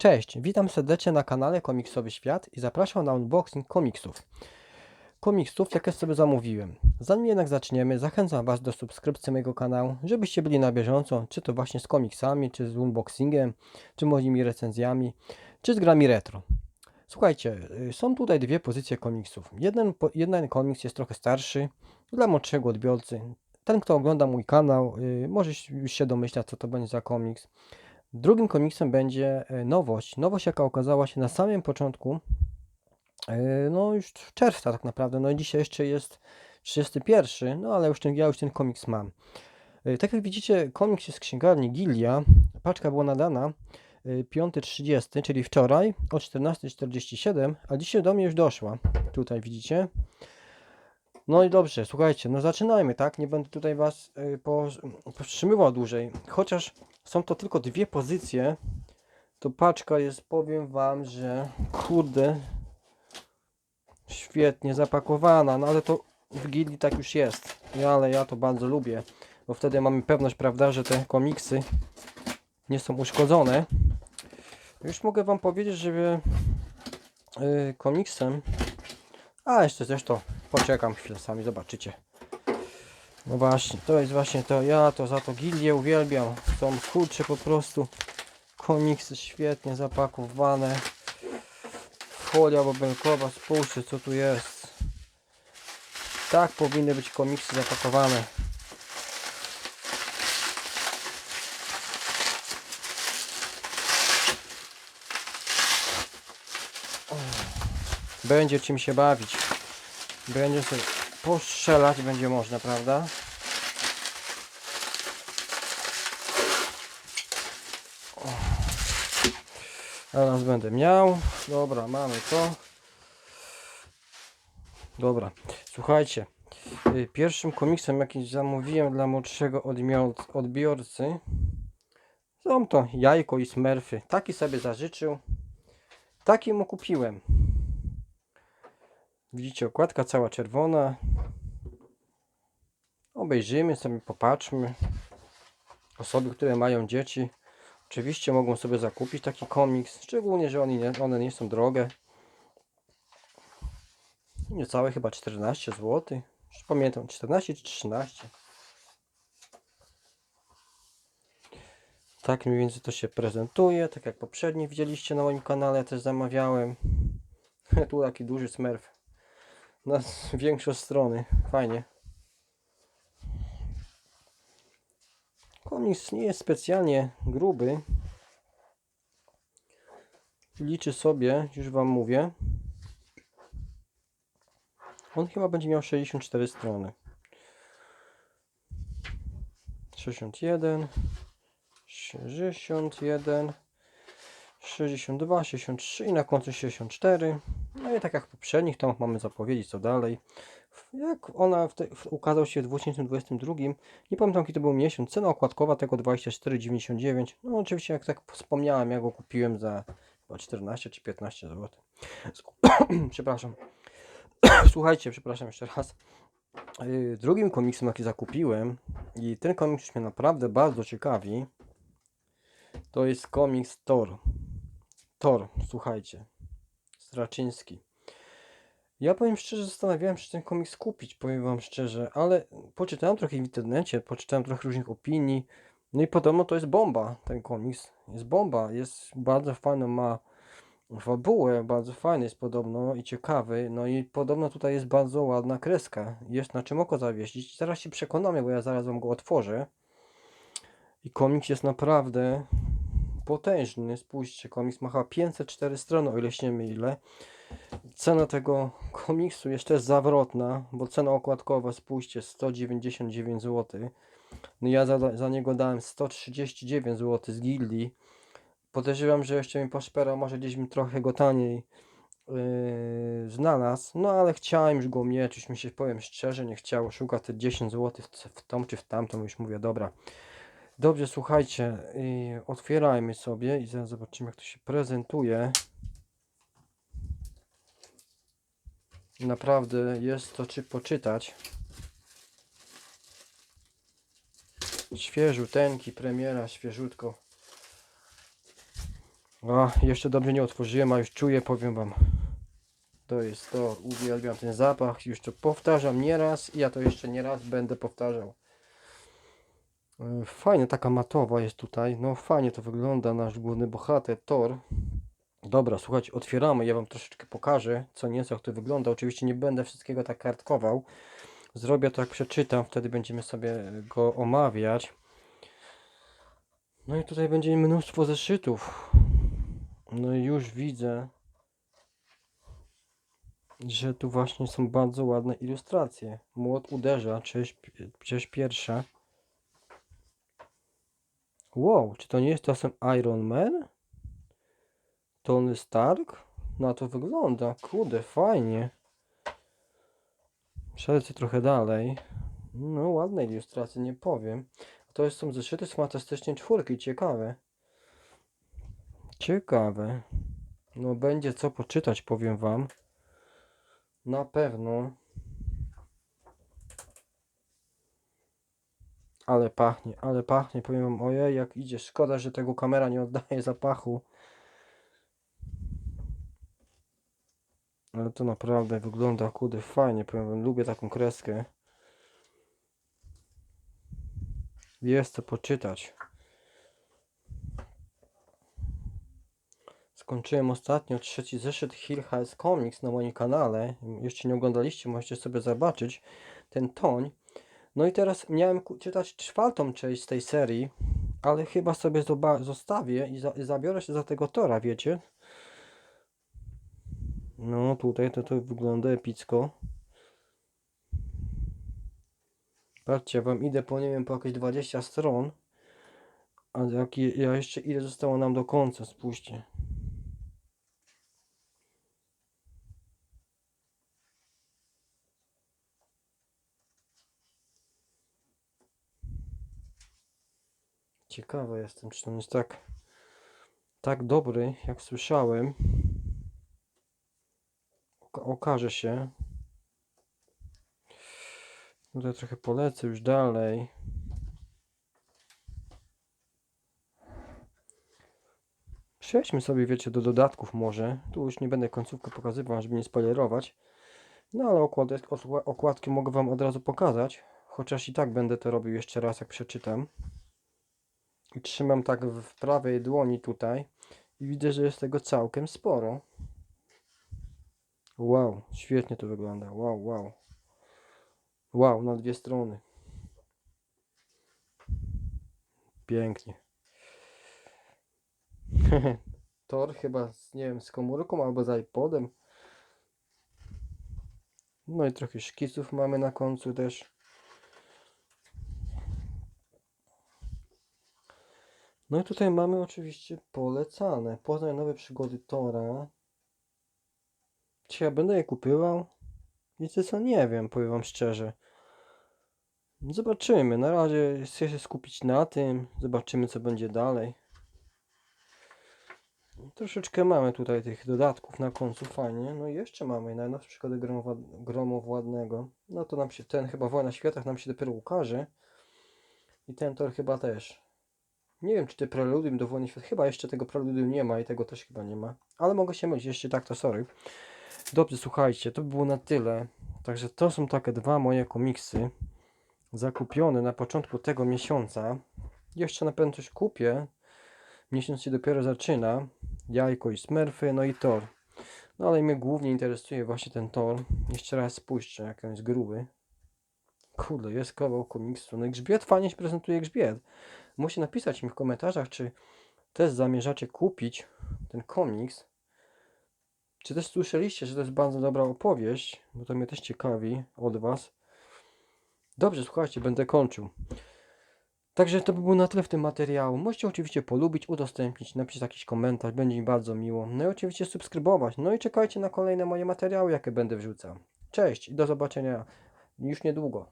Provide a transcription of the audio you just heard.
Cześć, witam serdecznie na kanale Komiksowy Świat i zapraszam na unboxing komiksów. Komiksów, jakie sobie zamówiłem. Zanim jednak zaczniemy, zachęcam Was do subskrypcji mojego kanału, żebyście byli na bieżąco, czy to właśnie z komiksami, czy z unboxingiem, czy moimi recenzjami, czy z grami retro. Słuchajcie, y, są tutaj dwie pozycje komiksów. Jeden, jeden komiks jest trochę starszy, dla młodszego odbiorcy. Ten, kto ogląda mój kanał, y, może już się domyślać, co to będzie za komiks. Drugim komiksem będzie e, nowość. Nowość, jaka okazała się na samym początku, e, no już czerwca tak naprawdę. No i dzisiaj jeszcze jest 31, no ale już ten, ja już ten komiks mam. E, Tak jak widzicie, komiks jest z księgarni Gilia. Paczka była nadana e, 5.30, czyli wczoraj o 14.47, a dzisiaj do mnie już doszła. Tutaj widzicie. No i dobrze, słuchajcie, no zaczynajmy, tak? Nie będę tutaj Was po- powstrzymywał dłużej. Chociaż są to tylko dwie pozycje, to paczka jest, powiem Wam, że kurde, świetnie zapakowana, no ale to w Gili tak już jest. Ja, ale ja to bardzo lubię, bo wtedy mamy pewność, prawda, że te komiksy nie są uszkodzone. Już mogę Wam powiedzieć, że y, komiksem, a jeszcze zresztą poczekam chwilę, sami zobaczycie. No właśnie, to jest właśnie to, ja to za to gilię uwielbiam. Są kurcze po prostu komiksy świetnie zapakowane. Folia bobelkowa, spójrzcie co tu jest. Tak powinny być komiksy zapakowane. Będzie czym się bawić. Będzie sobie postrzelać, będzie można, prawda? Teraz będę miał. Dobra, mamy to. Dobra, słuchajcie. y, Pierwszym komiksem, jaki zamówiłem dla młodszego odbiorcy, są to Jajko i Smurfy. Taki sobie zażyczył. Taki mu kupiłem. Widzicie, okładka cała czerwona. Obejrzyjmy sobie, popatrzmy. Osoby, które mają dzieci, oczywiście mogą sobie zakupić taki komiks, szczególnie, że one nie, one nie są drogie. Niecałe chyba 14 zł. Już pamiętam, 14 czy 13. Tak mniej więcej to się prezentuje, tak jak poprzedni widzieliście na moim kanale, też zamawiałem. tu taki duży smurf na większe strony. Fajnie. Komiks nie jest specjalnie gruby. Liczy sobie, już Wam mówię. On chyba będzie miał 64 strony. 61 61 62, 63 i na końcu 64. No i tak jak w poprzednich tomach mamy zapowiedzi co dalej. Jak ona w te, w, ukazał się w 2022, nie pamiętam jaki to był miesiąc, cena okładkowa tego 24,99. No oczywiście jak tak wspomniałem, ja go kupiłem za chyba 14 czy 15 zł. Przepraszam. Słuchajcie, przepraszam jeszcze raz. Yy, Drugim komiksem jaki zakupiłem i ten komiks mnie naprawdę bardzo ciekawi, to jest komiks Thor. Thor, słuchajcie. Straczyński. Ja powiem szczerze, zastanawiałem się, ten komiks kupić, powiem wam szczerze, ale poczytałem trochę w internecie, poczytałem trochę różnych opinii, no i podobno to jest bomba, ten komiks. Jest bomba, jest bardzo fajny, ma fabułę, bardzo fajny jest podobno i ciekawy, no i podobno tutaj jest bardzo ładna kreska, jest na czym oko zawiesić. Zaraz się przekonamy, bo ja zaraz wam go otworzę. I komiks jest naprawdę potężny. Spójrzcie, komiks ma chyba 504 strony, o ile się nie mylę. Cena tego komiksu jeszcze jest zawrotna, bo cena okładkowa, spójrzcie, 199 zł. No ja za, za niego dałem 139 zł z gildii. Podejrzewam, że jeszcze mi poszperał, może gdzieś mi trochę go taniej yy, znalazł. No ale chciałem już go mieć, już mi się powiem szczerze, nie chciało szukać te 10 zł w tą czy w tamtą, już mówię, dobra. Dobrze, słuchajcie, yy, otwierajmy sobie i zaraz zobaczymy jak to się prezentuje. Naprawdę jest to czy poczytać. Świeżuteńki, premiera, świeżutko. A, jeszcze dobrze nie otworzyłem, a już czuję, powiem wam. To jest to, uwielbiam ten zapach, już to powtarzam nieraz i ja to jeszcze nie raz będę powtarzał. E, Fajnie, taka matowa jest tutaj, no fajnie to wygląda, nasz główny bohater, Thor. Dobra, słuchajcie, otwieramy, ja wam troszeczkę pokażę, co nieco jak to wygląda. Oczywiście nie będę wszystkiego tak kartkował. Zrobię to jak przeczytam, wtedy będziemy sobie go omawiać. No i tutaj będzie mnóstwo zeszytów. No i już widzę, że tu właśnie są bardzo ładne ilustracje. Młot uderza, część, część pierwsza. Wow, czy to nie jest czasem Iron Man? Tony Stark? Na to wygląda. Kurde, fajnie. Przelecę trochę dalej. No, ładne ilustracje, nie powiem. To jest, są zeszyty z fantastycznie czwórki, ciekawe. Ciekawe. No, będzie co poczytać, powiem wam. Na pewno. Ale pachnie, ale pachnie. Powiem wam, ojej, jak idzie. Szkoda, że tego kamera nie oddaje zapachu. Ale to naprawdę wygląda, kurde, fajnie. Powiem wam, lubię taką kreskę. Jest co poczytać. Skończyłem ostatnio trzeci zeszyt Hill House Comics na moim kanale. Jeszcze nie oglądaliście, możecie sobie zobaczyć ten toń. No i teraz miałem czytać czwartą część tej serii, ale chyba sobie zostawię i, za- i zabiorę się za tego Tora, wiecie? No tutaj to, to wygląda epicko. Patrzcie, wam idę po nie wiem po jakieś 20 stron. A jak, ja jeszcze ile zostało nam do końca, spójrzcie. Ciekawy jestem, czy on jest tak, tak dobry, jak słyszałem. Oka- okaże się. Tutaj trochę polecę już dalej. Przejdźmy sobie, wiecie, do dodatków może. Tu już nie będę końcówkę pokazywał, żeby nie spoilerować. No ale okładki mogę Wam od razu pokazać. Chociaż i tak będę to robił jeszcze raz, jak przeczytam. Trzymam tak w prawej dłoni tutaj. I widzę, że jest tego całkiem sporo. Wow, świetnie to wygląda. Wow, wow. Wow, na dwie strony. Pięknie. Tor chyba z, nie wiem, z komórką albo z iPodem. No i trochę szkiców mamy na końcu też. No i tutaj mamy oczywiście polecane. Poznaj nowe przygody Tora. Czy ja będę je kupywał? Wiecie co, nie wiem, powiem wam szczerze. Zobaczymy. Na razie chcę się skupić na tym. Zobaczymy co będzie dalej. Troszeczkę mamy tutaj tych dodatków na końcu, fajnie. No i jeszcze mamy najnowsze przygody gromowa- gromowładnego. No to nam się, ten chyba Wojna Światach nam się dopiero ukaże. I ten tor chyba też. Nie wiem czy te preludium do Wojny Światów, chyba jeszcze tego preludium nie ma i tego też chyba nie ma. Ale mogę się mylić, jeszcze tak to sorry. Dobrze, słuchajcie, to by było na tyle. Także to są takie dwa moje komiksy zakupione na początku tego miesiąca. Jeszcze na pewno coś kupię. Miesiąc się dopiero zaczyna. Jajko i Smurfy, no i Thor. No ale mnie głównie interesuje właśnie ten Thor. Jeszcze raz spójrzcie, jak on jest gruby. Kurde, jest kawał komiksu. No i Grzbiet fajnie się prezentuje Grzbiet. Musicie napisać mi w komentarzach, czy też zamierzacie kupić ten komiks. Czy też słyszeliście, że to jest bardzo dobra opowieść, bo to mnie też ciekawi od Was. Dobrze, słuchajcie, będę kończył. Także to by było na tyle w tym materiału. Możecie oczywiście polubić, udostępnić, napisać jakiś komentarz, będzie mi bardzo miło. No i oczywiście subskrybować. No i czekajcie na kolejne moje materiały, jakie będę wrzucał. Cześć i do zobaczenia już niedługo.